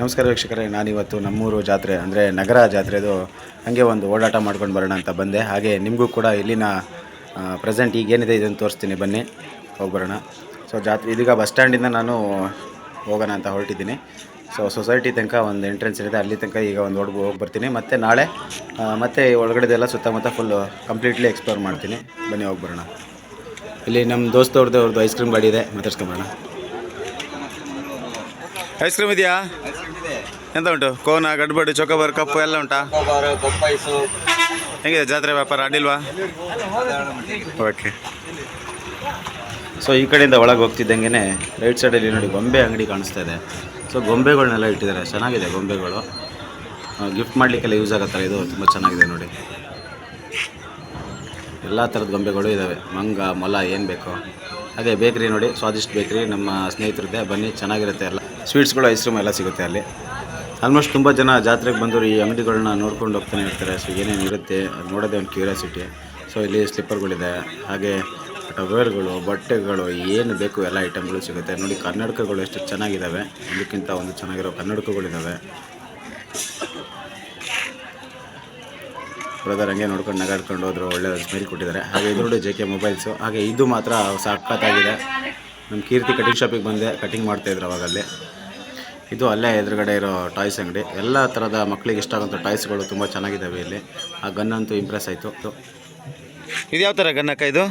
ನಮಸ್ಕಾರ ವೀಕ್ಷಕರೇ, ನಾನಿವತ್ತು ನಮ್ಮೂರು ಜಾತ್ರೆ, ಅಂದರೆ ನಗರ ಜಾತ್ರೆದು ಹಾಗೆ ಒಂದು ಓಡಾಟ ಮಾಡ್ಕೊಂಡು ಬರೋಣ ಅಂತ ಬಂದೆ. ಹಾಗೆ ನಿಮಗೂ ಕೂಡ ಇಲ್ಲಿನ ಪ್ರೆಸೆಂಟ್ ಈಗೇನಿದೆ ಇದನ್ನು ತೋರಿಸ್ತೀನಿ, ಬನ್ನಿ ಹೋಗಿ ಬರೋಣ ಸೊ ಜಾತ್ರೆ, ಇದೀಗ ಬಸ್ ಸ್ಟ್ಯಾಂಡಿಂದ ನಾನು ಹೋಗೋಣ ಅಂತ ಹೊರಟಿದ್ದೀನಿ. ಸೊ ಸೊಸೈಟಿ ತನಕ ಒಂದು ಎಂಟ್ರೆನ್ಸ್ ಇದೆ, ಅಲ್ಲಿ ತನಕ ಈಗ ಒಂದು ಹೊಡ್ಗು ಹೋಗಿ ಬರ್ತೀನಿ. ಮತ್ತು ನಾಳೆ ಮತ್ತು ಒಳಗಡೆದೆಲ್ಲ ಸುತ್ತಮುತ್ತ ಫುಲ್ಲು ಕಂಪ್ಲೀಟ್ಲಿ ಎಕ್ಸ್ಪ್ಲೋರ್ ಮಾಡ್ತೀನಿ. ಬನ್ನಿ ಹೋಗಿ ಬರೋಣ ಇಲ್ಲಿ ನಮ್ಮ ದೋಸ್ತವ್ರದ್ದು ಅವ್ರದ್ದು ಐಸ್ ಕ್ರೀಮ್ ಗಾಡಿ ಇದೆ, ಮಾತಾಡ್ಸ್ಕೊಂಬರೋಣ. ಐಸ್ ಕ್ರೀಮ್ ಇದೆಯಾ? ಎಂತ ಉಂಟು? ಕೋನ ಗಡ್ಬಡಿ ಚೊಕೊಬಾರ್ ಕಪ್ಪು ಎಲ್ಲ ಉಂಟಾ? ಹೆಂಗಿದೆ ಜಾತ್ರೆ ವ್ಯಾಪಾರ? ಅಡ್ಡಿಲ್ವಾ? ಓಕೆ ಸೊ ಈ ಕಡೆಯಿಂದ ಒಳಗೆ ಹೋಗ್ತಿದ್ದಂಗೆ ರೈಟ್ ಸೈಡಲ್ಲಿ ನೋಡಿ ಗೊಂಬೆ ಅಂಗಡಿ ಕಾಣಿಸ್ತಾ ಇದೆ. ಸೊ ಗೊಂಬೆಗಳನ್ನೆಲ್ಲ ಇಟ್ಟಿದ್ದಾರೆ. ಚೆನ್ನಾಗಿದೆ ಗೊಂಬೆಗಳು. ಗಿಫ್ಟ್ ಮಾಡಲಿಕ್ಕೆಲ್ಲ ಯೂಸ್ ಆಗುತ್ತಲ್ಲ ಇದು. ತುಂಬ ಚೆನ್ನಾಗಿದೆ ನೋಡಿ. ಎಲ್ಲ ಥರದ ಗೊಂಬೆಗಳು ಇದ್ದಾವೆ ಮಂಗ ಮೊಲ ಏನು ಬೇಕು. ಹಾಗೆ ಬೇಕ್ರಿ ನೋಡಿ ಸ್ವಾದಿಷ್ಟ ಬೇಕ್ರಿ ನಮ್ಮ ಸ್ನೇಹಿತರದ್ದೇ. ಬನ್ನಿ ಚೆನ್ನಾಗಿರುತ್ತೆ ಎಲ್ಲ. ಸ್ವೀಟ್ಸ್ಗಳು ಐಸ್ ಕ್ರೀಮ್ ಎಲ್ಲ ಸಿಗುತ್ತೆ ಅಲ್ಲಿ. ಆಲ್ಮೋಸ್ಟ್ ತುಂಬ ಜನ ಜಾತ್ರೆಗೆ ಬಂದವರು ಈ ಅಂಗಡಿಗಳನ್ನ ನೋಡ್ಕೊಂಡು ಹೋಗ್ತಾನೆ ಇರ್ತಾರೆ. ಸೊ ಏನೇನು ಇರುತ್ತೆ ಅದು ನೋಡೋದೇ ಒಂದು ಕ್ಯೂರಿಯಾಸಿಟಿ ಸೊ ಇಲ್ಲಿ ಸ್ಲಿಪ್ಪರ್ಗಳಿದೆ ಹಾಗೆ ಟವೇರ್ಗಳು ಬಟ್ಟೆಗಳು, ಏನು ಬೇಕು ಎಲ್ಲ ಐಟಮ್ಗಳು ಸಿಗುತ್ತೆ. ನೋಡಿ, ಕನ್ನಡಕಗಳು ಎಷ್ಟು ಚೆನ್ನಾಗಿದ್ದಾವೆ ಒಂದಕ್ಕಿಂತ ಒಂದು ಚೆನ್ನಾಗಿರೋ ಕನ್ನಡಕಗಳಿದ್ದಾವೆ ಬ್ರದರ್ ಹಂಗೆ ನೋಡ್ಕೊಂಡು ನಗಾಡ್ಕೊಂಡು ಹೋದ್ರು. ಒಳ್ಳೆ ಸ್ಮೈಲ್ ಕೊಟ್ಟಿದ್ದಾರೆ. ಹಾಗೆ ಇದು ನೋಡಿ ಜೆ ಕೆ ಮೊಬೈಲ್ಸು ಹಾಗೆ ಇದು ಮಾತ್ರ ಸಖತ್ತಾಗಿದೆ ನಮ್ಮ ಕೀರ್ತಿ ಕಟಿಂಗ್ ಶಾಪಿಗೆ ಬಂದೆ ಕಟಿಂಗ್ ಮಾಡ್ತಾಯಿದ್ರು ಅವಾಗಲ್ಲಿ. ಇದು ಅಲ್ಲೇ ಎದುರುಗಡೆ ಇರೋ ಟಾಯ್ಸ್ ಅಂಗಡಿ. ಎಲ್ಲ ಥರದ ಮಕ್ಕಳಿಗೆ ಇಷ್ಟ ಆಗೋಂಥ ಟಾಯ್ಸ್ಗಳು ತುಂಬ ಚೆನ್ನಾಗಿದ್ದಾವೆ ಇಲ್ಲಿ. ಆ ಗನ್ ಅಂತೂ ಇಂಪ್ರೆಸ್ ಆಯಿತು. ಇದು ಯಾವ ಥರ ಗನ್ನಕ್ಕ ಇದು?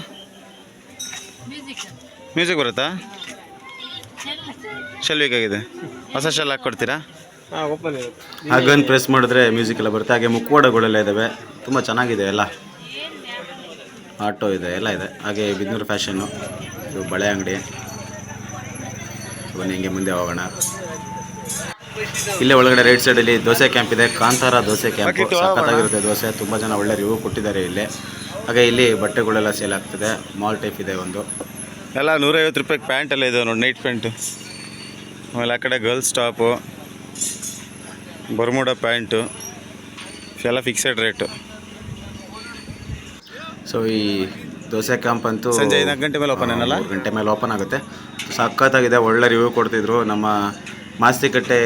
ಮ್ಯೂಸಿಕ್ ಬರುತ್ತಾ? ಶೆಲ್ವಿಗಾಗಿದೆ ಹೊಸ ಶೆಲ್ ಹಾಕ್ಕೊಡ್ತೀರಾ ಆ ಗನ್ ಪ್ರೆಸ್ ಮಾಡಿದ್ರೆ ಮ್ಯೂಸಿಕ್ ಎಲ್ಲ ಬರುತ್ತೆ. ಹಾಗೆ ಮುಕ್ಕೋಡಗಳೆಲ್ಲ ಇದ್ದಾವೆ ತುಂಬ ಚೆನ್ನಾಗಿದೆ ಎಲ್ಲ. ಆಟೋ ಇದೆ ಎಲ್ಲ ಇದೆ. ಹಾಗೆ ಬಿದ್ನೂರು ಫ್ಯಾಷನ್ನು ಇದು ಬಳೆ ಅಂಗಡಿ. ಬನ್ನಿ ಹಿಂಗೆ ಮುಂದೆ ಹೋಗೋಣ. ಇಲ್ಲೇ ಒಳಗಡೆ ರೈಟ್ ಸೈಡಲ್ಲಿ ದೋಸೆ ಕ್ಯಾಂಪ್ ಇದೆ. ಕಾಂತಾರ ದೋಸೆ ಕ್ಯಾಂಪ್ ಸಖತ್ತಾಗಿರುತ್ತೆ ದೋಸೆ. ತುಂಬ ಜನ ಒಳ್ಳೆ ರಿವ್ಯೂ ಕೊಟ್ಟಿದ್ದಾರೆ ಇಲ್ಲಿ. ಹಾಗೆ ಇಲ್ಲಿ ಬಟ್ಟೆಗಳೆಲ್ಲ ಸೇಲ್ ಆಗ್ತಿದೆ. ಮಾಲ್ ಟೈಪ್ ಇದೆ ಒಂದು. ಎಲ್ಲ ನೂರೈವತ್ತು ರೂಪಾಯಿಗೆ ಪ್ಯಾಂಟ್ ಎಲ್ಲ ಇದೆ ನೋಡಿ ನೈಟ್ ಪ್ಯಾಂಟು ಆಮೇಲೆ ಆ ಕಡೆ ಗರ್ಲ್ಸ್ ಟಾಪು ಬರ್ಮುಡ ಪ್ಯಾಂಟು ಎಲ್ಲ ಫಿಕ್ಸೆಡ್ ರೇಟು ಸೊ ಈ ದೋಸೆ ಕ್ಯಾಂಪ್ ಅಂತೂ ಸಂಜೆ ನಾಲ್ಕು ಗಂಟೆ ಮೇಲೆ ಓಪನ್ ಏನಲ್ಲ? ಗಂಟೆ ಮೇಲೆ ಓಪನ್ ಆಗುತ್ತೆ. ಸಖತ್ತಾಗಿದೆ ಒಳ್ಳೆ ರಿವ್ಯೂ ಕೊಡ್ತಿದ್ರು. ನಮ್ಮ ಮಾಸ್ತಿಕಟ್ಟೆ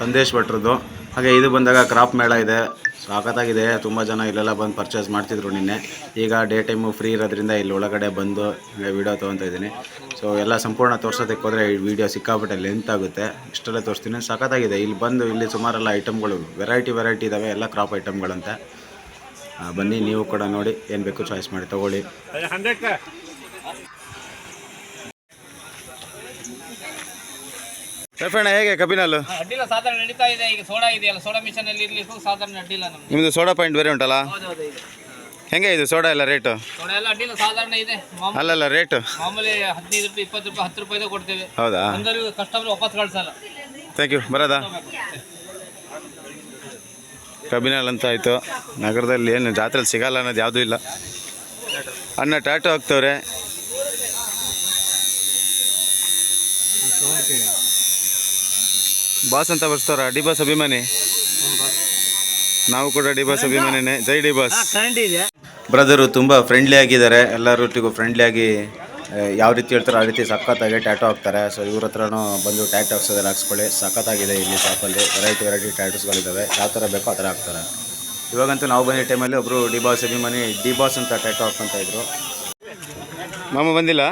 ಸಂದೇಶ್ ಭಟ್ರದ್ದು. ಹಾಗೆ ಇದು ಬಂದಾಗ ಕ್ರಾಪ್ ಮೇಳ ಇದೆ. ಸಖತ್ತಾಗಿದೆ ತುಂಬ ಜನ ಇಲ್ಲೆಲ್ಲ ಬಂದು ಪರ್ಚೇಸ್ ಮಾಡ್ತಿದ್ರು ನಿನ್ನೆ. ಈಗ ಡೇ ಟೈಮು ಫ್ರೀ ಇರೋದ್ರಿಂದ ಇಲ್ಲಿ ಒಳಗಡೆ ಬಂದು ವೀಡಿಯೋ ತೊಗೊತಾ ಇದ್ದೀನಿ. ಸೊ ಎಲ್ಲ ಸಂಪೂರ್ಣ ತೋರ್ಸೋದಕ್ಕೆ ಹೋದರೆ ಈ ವಿಡಿಯೋ ಸಿಕ್ಕಾಪಟ್ಟೆ ಲೆಂತ್ ಆಗುತ್ತೆ. ಇಷ್ಟೆಲ್ಲ ತೋರಿಸ್ತೀನಿ. ಸಖತ್ತಾಗಿದೆ. ಇಲ್ಲಿ ಬಂದು ಇಲ್ಲಿ ಸುಮಾರೆಲ್ಲ ಐಟಮ್ಗಳು ವೆರೈಟಿ ವೆರೈಟಿ ಇದ್ದಾವೆ ಎಲ್ಲ ಕ್ರಾಪ್ ಐಟಮ್ಗಳಂತೆ ಬನ್ನಿ ನೀವು ಕೂಡ ನೋಡಿ ಏನು ಬೇಕು ಚಾಯ್ಸ್ ಮಾಡಿ ತಗೊಳ್ಳಿ. ಹಂಡ್ರೆಡ್ ರಫೇಣ ಹೇಗೆ ಕಪಿನಲ್ಲು? ಅಡ್ಡಿಲ್ಲ ಸಾಧಾರಣ ನಡೀತಾ ಇದೆ. ಈಗ ಸೋಡಾ ಇದೆಯಲ್ಲ ಸೋಡಾ ಮಿಷನ್ ಅಲ್ಲಿ ಇರ್ಲಿಕ್ಕೂ ಸಾಧಾರಣ ಅಡ್ಡಿಲ್ಲ ನಮ್ಗೆ. ನಿಮ್ಮದು ಸೋಡಾ ಪಾಯಿಂಟ್ ಬೇರೆ ಉಂಟಲ್ಲ? ಹೆಂಗೆ ಇದು ಸೋಡಾ ಎಲ್ಲ ರೇಟು ಸೋಡಾ ಎಲ್ಲ ಅಡ್ಡಿಲ್ಲ ಸಾಧಾರಣ ಇದೆ. ಮಾಮೂಲಿ ಅಲ್ಲಲ್ಲ ರೇಟು ಮಾಮೂಲಿ ಹದಿನೈದು ರೂಪಾಯಿ ಇಪ್ಪತ್ತು ರೂಪಾಯಿ ಹತ್ತು ರೂಪಾಯಿದೇ ಕೊಡ್ತೇವೆ. ಹೌದಾ? ಅಂದ್ರೆ ಕಸ್ಟಮರ್ ವಾಪಸ್ ಕಳ್ಸಲ್ಲ. ಥ್ಯಾಂಕ್ ಯು ಬರೋದಾ? ಕಬಿನಲ್ ಅಂತ ಆಯಿತು. ನಗರದಲ್ಲಿ ಏನು ಜಾತ್ರೆಲಿ ಸಿಗಲ್ಲ ಅನ್ನೋದು ಯಾವುದೂ ಇಲ್ಲ. ಅಣ್ಣ ಟ್ಯಾಟೋ ಹಾಕ್ತವ್ರೆ. ಬಾಸ್ ಅಂತ ಬರ್ಸ್ತವ್ರ? ಡಿ ಬಾಸ್ ಅಭಿಮಾನಿ. ನಾವು ಕೂಡ ಡಿ ಬಾಸ್ ಅಭಿಮಾನಿನೇ. ಜೈ ಡಿ ಬಾಸ್. ಕರೆಂಟ್ ಇದೆ. ಬ್ರದರು ತುಂಬ ಫ್ರೆಂಡ್ಲಿ ಆಗಿದ್ದಾರೆ. ಎಲ್ಲರೊಟ್ಟಿಗೂ ಫ್ರೆಂಡ್ಲಿ ಆಗಿ ಯಾವ ರೀತಿ ಹೇಳ್ತಾರೋ ಆ ರೀತಿ ಸಖತ್ತಾಗಿ ಟ್ಯಾಟೋ ಹಾಕ್ತಾರೆ. ಸೊ ಇವ್ರ ಹತ್ರನೂ ಬಂದು ಟ್ಯಾಟೋ ಹಾಕ್ಸೋದ್ರೆ ಹಾಕ್ಸ್ಕೊಳ್ಳಿ. ಸಖತ್ತಾಗಿದೆ ಇಲ್ಲಿ ಶಾಪಲ್ಲಿ. ವೆರೈಟಿ ವೆರೈಟಿ ಟ್ಯಾಟೋಸ್ಗಳಿದ್ದಾವೆ ಯಾವ ಥರ ಬೇಕೋ ಆ ಥರ ಹಾಕ್ತಾರೆ. ಇವಾಗಂತೂ ನಾವು ಬಂದಿದ್ದ ಟೈಮಲ್ಲಿ ಒಬ್ಬರು ಡಿ ಬಾಸ್ ಅಭಿಮಾನಿ ಡಿ ಬಾಸ್ ಅಂತ ಟ್ಯಾಟೋ ಹಾಕ್ಕೊಂತ ಇದ್ರು. ಮಾಮ ಬಂದಿಲ್ಲ?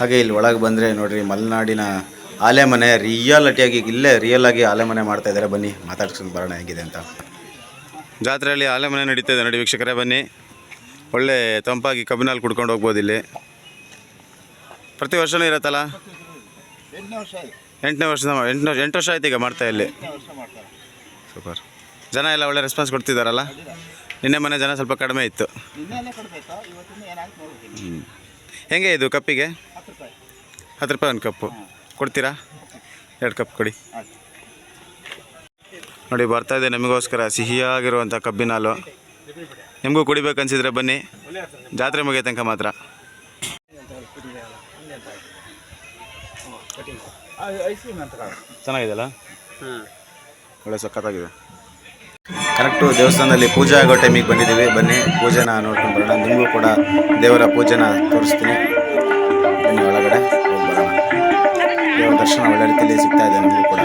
ಹಾಗೆ ಇಲ್ಲಿ ಒಳಗೆ ಬಂದರೆ ನೋಡಿರಿ ಮಲೆನಾಡಿನ ಆಲೆಮನೆ ರಿಯಾಲಿಟಿಯಾಗಿ ಇಲ್ಲೇ ರಿಯಲ್ ಆಗಿ ಆಲೆಮನೆ ಮಾಡ್ತಾ ಇದ್ದಾರೆ ಬನ್ನಿ ಮಾತಾಡ್ಸ್ಕೊಂಡು ಬರೋಣ ಹೇಗಿದೆ ಅಂತ. ಜಾತ್ರೆಯಲ್ಲಿ ಆಲೆ ಮನೆ ನಡೀತಾ ಇದೆ ನೋಡಿ ವೀಕ್ಷಕರೇ ಬನ್ನಿ. ಒಳ್ಳೆ ತಂಪಾಗಿ ಕಬ್ಬಿನಲ್ಲಿ ಕುಡ್ಕೊಂಡು ಹೋಗ್ಬೋದು ಇಲ್ಲಿ. ಪ್ರತಿ ವರ್ಷವೂ ಇರತ್ತಲ್ಲ? ಎಂಟನೇ ವರ್ಷದ ಎಂಟನೇ ಎಂಟು ವರ್ಷ ಆಯ್ತು ಈಗ ಮಾಡ್ತಾ ಇಲ್ಲಿ. ಸೂಪರ್. ಜನ ಎಲ್ಲ ಒಳ್ಳೆ ರೆಸ್ಪಾನ್ಸ್ ಕೊಡ್ತಿದ್ದಾರಲ್ಲ ನಿನ್ನೆ ಮನೆ ಜನ ಸ್ವಲ್ಪ ಕಡಿಮೆ ಇತ್ತು. ಹ್ಞೂ ಹೆಂಗೆ ಇದು ಕಪ್ಪಿಗೆ? ಹತ್ತು ರೂಪಾಯಿ. ಒಂದು ಕಪ್ಪು. ಕೊಡ್ತೀರಾ? ಎರಡು ಕಪ್ ಕೊಡಿ. ನೋಡಿ ಬರ್ತಾ ಇದೆ ನಮಗೋಸ್ಕರ ಸಿಹಿಯಾಗಿರುವಂಥ ಕಬ್ಬಿನ ಹಾಲು ನಿಮಗೂ ಕುಡಿಬೇಕು ಅನ್ಸಿದ್ರೆ ಬನ್ನಿ. ಜಾತ್ರೆ ಮುಗಿಯ ತನಕ ಮಾತ್ರ. ಚೆನ್ನಾಗಿದೆಯಲ್ಲ? ಒಳ್ಳೆ ಸಖತ್ತಾಗಿದೆ. ಕರೆಕ್ಟು, ದೇವಸ್ಥಾನದಲ್ಲಿ ಪೂಜೆ ಆಗೋ ಟೈಮಿಗೆ ಬಂದಿದ್ದೀವಿ. ಬನ್ನಿ, ಪೂಜೆನ ನೋಡ್ಕೊಂಡು ಬರೋಣ. ನಿಮಗೂ ಕೂಡ ದೇವರ ಪೂಜೆನ ತೋರಿಸ್ತೀನಿ. ಬನ್ನಿ, ಒಳಗಡೆ ದೇವರ ದರ್ಶನ ಒಳ್ಳೆ ರೀತಿಯಲ್ಲಿ ಸಿಗ್ತಾ ಇದೆ ನಿಮಗೂ ಕೂಡ.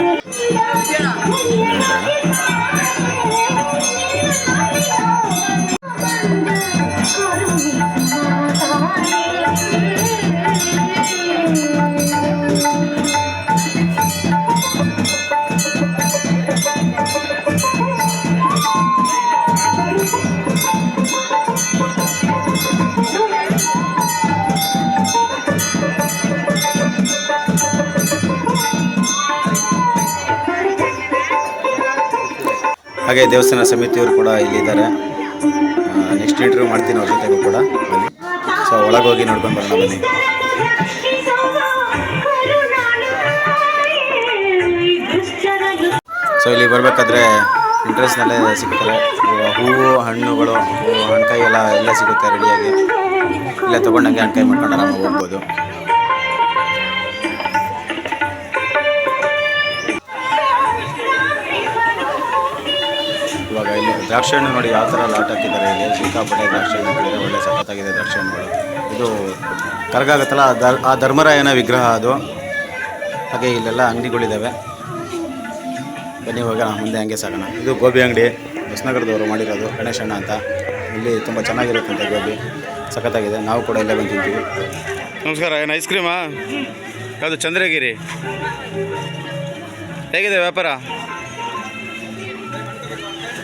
ಹಾಗೆ ದೇವಸ್ಥಾನ ಸಮಿತಿಯವರು ಕೂಡ ಇಲ್ಲಿದ್ದಾರೆ. ನೆಕ್ಸ್ಟ್ ಇಂಟರ್ವ್ಯೂ ಮಾಡ್ತೀನಿ ಅವ್ರ ಜೊತೆಗೂ ಕೂಡ ಬನ್ನಿ. ಸೊ ಒಳಗೆ ಹೋಗಿ ನೋಡ್ಕೊಂಡು ಬರೋಣ ಬನ್ನಿ. ಸೊ ಇಲ್ಲಿ ಬರಬೇಕಾದ್ರೆ ಇಂಟ್ರೆಸ್ಟ್ನಲ್ಲೇ ಸಿಗ್ತಾರೆ. ಹೂವು, ಹಣ್ಣುಗಳು, ಹೂವು, ಹಣ್ಕಾಯಿ ಎಲ್ಲ ಎಲ್ಲ ಸಿಗುತ್ತೆ ರೆಡಿಯಾಗಿ ಇಲ್ಲ ತೊಗೊಂಡಂಗೆ ಹಣ್ಕಾಯಿ ಮಾಡ್ಕೊಂಡು ಆರಾಮಾಗಿ ಹೋಗ್ಬೋದು. ದ್ರಾಕ್ಷಿ ಹಣ್ಣು ನೋಡಿ ಯಾವ ಥರ ಲಾಟ್ ಹಾಕಿದ್ದಾರೆ ಇಲ್ಲಿ. ಸಿಕ್ಕಾಪಟ್ಟೆ ದ್ರಾಕ್ಷಿ ಹಣ್ಣು ಹಾಕಿದ್ದಾರೆ ಒಳ್ಳೆ ಸಖತ್ತಾಗಿದೆ ದ್ರಾಕ್ಷಿ ಹಣ್ಣುಗಳು ಇದು ಕರ್ಗಾಗತ್ತಲ್ಲ, ಆ ಧರ್- ಆ ಧರ್ಮರಾಯನ ವಿಗ್ರಹ ಅದು. ಹಾಗೆ ಇಲ್ಲೆಲ್ಲ ಅಂಗಡಿಗಳಿದ್ದಾವೆ ಬನ್ನಿ ಹೋಗೋಣ, ಮುಂದೆ ಹಂಗೆ ಸಾಗೋಣ. ಇದು ಗೋಬಿ ಅಂಗಡಿ. ಹೊಸನಗರದವರು ಮಾಡಿರೋದು ಗಣೇಶಣ್ಣ ಅಂತ. ಇಲ್ಲಿ ತುಂಬ ಚೆನ್ನಾಗಿರುತ್ತಂತೆ ಗೋಬಿ. ಸಖತ್ತಾಗಿದೆ. ನಾವು ಕೂಡ ಇಲ್ಲೇ ಬಂದಿದ್ದೀವಿ. ನಮಸ್ಕಾರ, ಏನು ಐಸ್ ಕ್ರೀಮಾ ಯಾವುದು, ಚಂದ್ರಗಿರಿ? ಹೇಗಿದೆ ವ್ಯಾಪಾರ?